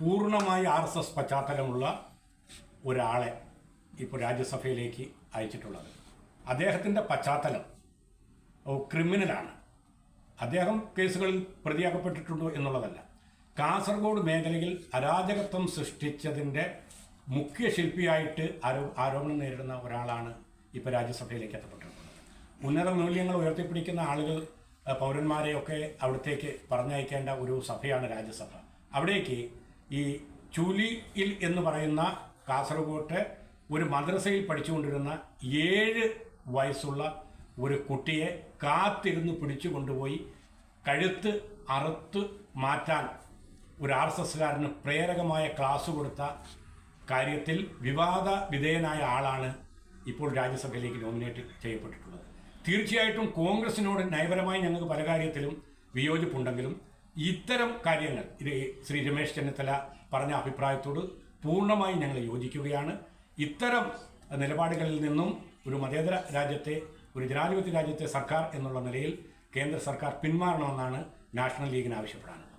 പൂർണമായി R S S പശ്ചാത്തലമുള്ള ഒരാളെ ഇപ്പോൾ രാജ്യസഭയിലേക്ക് അയച്ചിട്ടുള്ളത്. അദ്ദേഹത്തിന്റെ പശ്ചാത്തലം ക്രിമിനലാണ്. അദ്ദേഹം കേസുകളിൽ പ്രതിയാക്കപ്പെട്ടിട്ടുണ്ടോ എന്നുള്ളതല്ല. കാസർഗോഡ് മേഖലയിൽ അരാജകത്വം സൃഷ്ടിച്ചതിന്റെ മുഖ്യ ശില്പിയായിട്ട് ആരോ ആരോപണം നേരിടുന്ന ഒരാളാണ് ഇപ്പോൾ രാജ്യസഭയിലേക്ക് എത്തപ്പെട്ടിട്ടുള്ളത്. ഉന്നത മൂല്യങ്ങൾ ഉയർത്തിപ്പിടിക്കുന്ന ആളുകൾ പൗരന്മാരെയൊക്കെ അവിടത്തേക്ക് പറഞ്ഞയക്കേണ്ട ഒരു സഭയാണ് രാജ്യസഭ. അവിടേക്ക് ഈ ചൂലിയിൽ എന്ന് പറയുന്ന കാസർഗോട്ട് ഒരു മദ്രസയിൽ പഠിച്ചുകൊണ്ടിരുന്ന ഏഴ് വയസ്സുള്ള ഒരു കുട്ടിയെ കാത്തിരുന്ന് പിടിച്ചു കൊണ്ടുപോയി കഴുത്ത് അറുത്ത് മാറ്റാൻ ഒരു ആർ എസ് എസ്സുകാരന് പ്രേരകമായ ക്ലാസ് കൊടുത്ത കാര്യത്തിൽ വിവാദ വിധേയനായ ആളാണ് ഇപ്പോൾ രാജ്യസഭയിലേക്ക് നോമിനേറ്റ് ചെയ്യപ്പെട്ടിട്ടുള്ളത്. തീർച്ചയായിട്ടും കോൺഗ്രസിനോട് നയപരമായി ഞങ്ങൾക്ക് പല കാര്യത്തിലും വിയോജിപ്പുണ്ടെങ്കിലും ഇത്തരം കാര്യങ്ങൾ ഇത് ശ്രീ രമേശ് ചെന്നിത്തല പറഞ്ഞ അഭിപ്രായത്തോട് പൂർണമായും ഞങ്ങൾ യോജിക്കുകയാണ്. ഇത്തരം നിലപാടുകളിൽ നിന്നും ഒരു മതേതര രാജ്യത്തെ ഒരു ജനാധിപത്യ രാജ്യത്തെ സർക്കാർ എന്നുള്ള നിലയിൽ കേന്ദ്ര സർക്കാർ പിന്മാറണമെന്നാണ് നാഷണൽ ലീഗിന് ആവശ്യപ്പെടാനുള്ളത്.